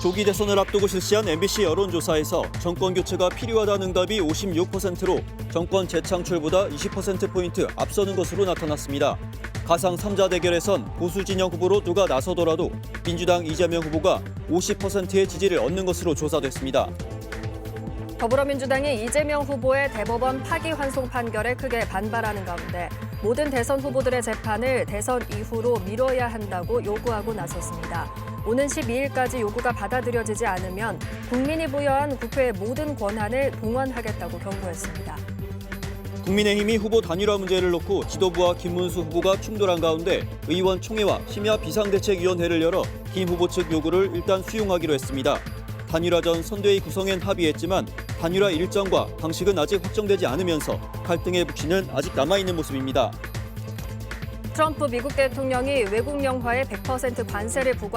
조기 대선을 앞두고 실시한 MBC 여론조사에서 정권 교체가 필요하다는 응답이 56%로 정권 재창출보다 20%포인트 앞서는 것으로 나타났습니다. 가상 3자 대결에선 보수 진영 후보로 누가 나서더라도 민주당 이재명 후보가 50%의 지지를 얻는 것으로 조사됐습니다. 더불어민주당이 이재명 후보의 대법원 파기환송 판결에 크게 반발하는 가운데 모든 대선 후보들의 재판을 대선 이후로 미뤄야 한다고 요구하고 나섰습니다. 오는 12일까지 요구가 받아들여지지 않으면 국민이 부여한 국회의 모든 권한을 동원하겠다고 경고했습니다. 국민의힘이 후보 단일화 문제를 놓고 지도부와 김문수 후보가 충돌한 가운데 의원 총회와 심야 비상대책위원회를 열어 김 후보 측 요구를 일단 수용하기로 했습니다. 단일화 전 선대위 구성엔 합의했지만 단일화 일정과 방식은 아직 확정되지 않으면서 갈등의 북신은 아직 남아있는 모습입니다. 트럼프 미국 대통령이 외국 영화에 100% 관세를 부과